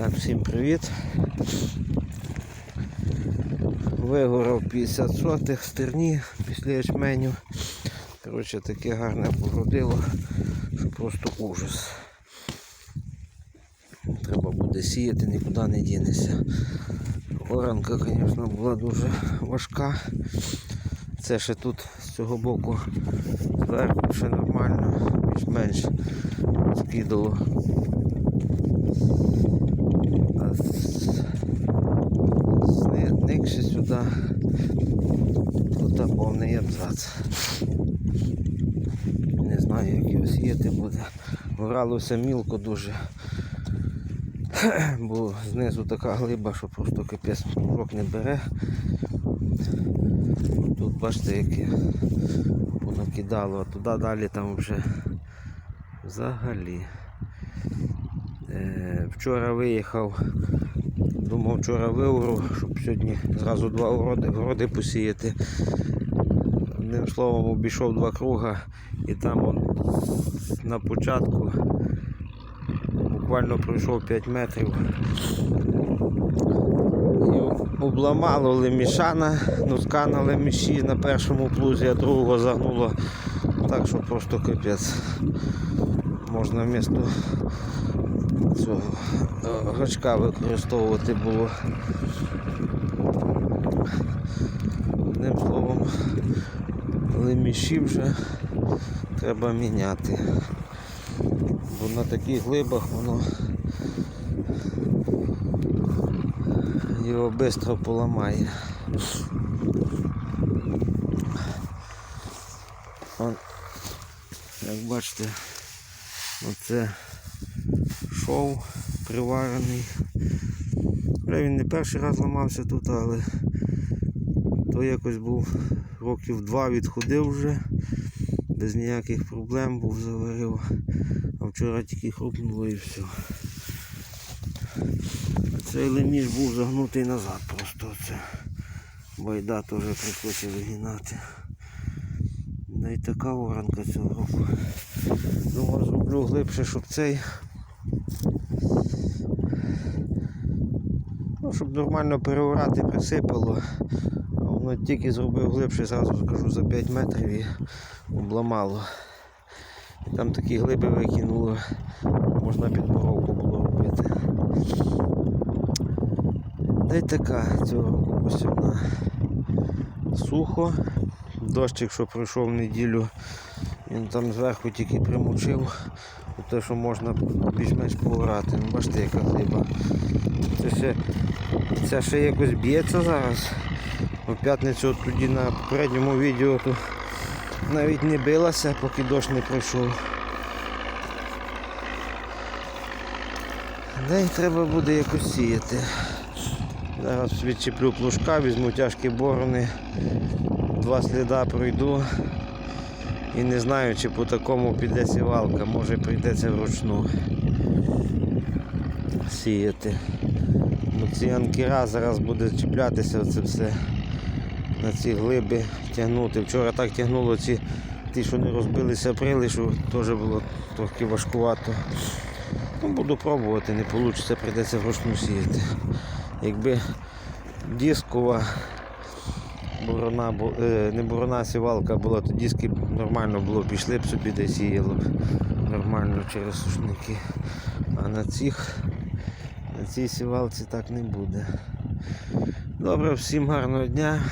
Так, всім привіт. Вигорав 50 сотих стерні після ячменю. Коротше, таке гарне породило, що просто ужас. Треба буде сіяти, нікуди не дінеться. Оранка, звісно, була дуже важка. Це ще тут з цього боку зверху ще нормально, більш-менш скидало. А з- зникши сюди, тут абзац. Не знаю, як його сіяти буде. Гралося мілко дуже. Бо знизу така глиба, що просто капець рок не бере. Тут бачите, яке понакидало, а туди далі там вже взагалі. Е, вчора виїхав, думав вчора виору, щоб сьогодні зразу два городи посіяти. Словом обійшов два круга і там он, на початку буквально пройшов 5 метрів. І обламало лемішана, носка на леміші на першому плузі, а другого загнуло так, що просто капець. Можна вмісто цього е, гачка використовувати було. Одним словом, леміші вже треба міняти. Бо на таких глибах воно його швидко поламає. Он, як бачите, оце шов приварений. Він не перший раз ламався тут, але то якось був років два відходив вже, без ніяких проблем був заварив. А вчора тільки хрупнуло і все. Цей леміш був загнутий назад просто оце. Байда теж прийшлося вигинати. Да й така воронка цього року. Думав, зроблю глибше, щоб цей. Ну, щоб нормально переорати, присипало. Воно тільки зробив глибше, зразу скажу, за 5 метрів і обламало. І там такі глиби викинуло, можна підборовку було робити. Та така цього року посівна. Сухо. Дощик, що пройшов неділю, він там зверху тільки примучив, те, що можна більш-менш поорати. Ну, Бачите, яка глиба. Це ще, це ще якось б'ється зараз. У п'ятницю тоді на попередньому відео то навіть не билася, поки дощ не пройшов. І треба буде якось сіяти. Зараз відчеплю плужка, візьму тяжкі борони, два сліда пройду і не знаю, чи по такому піде сівалка, може прийдеться вручну сіяти. Бо ці анкера зараз буде чіплятися оце все на ці глиби тягнути. Вчора так тягнуло ці ті, що не розбилися прили, що теж було трохи важкувато. Ну, буду пробувати, не вийде, прийдеться вручну сіяти. Якби дискова борона, е, не борона сівалка була, то диски нормально було, пішли б собі де сіяло б нормально через сушники. А на цих на цій сівалці так не буде. Добре, всім гарного дня.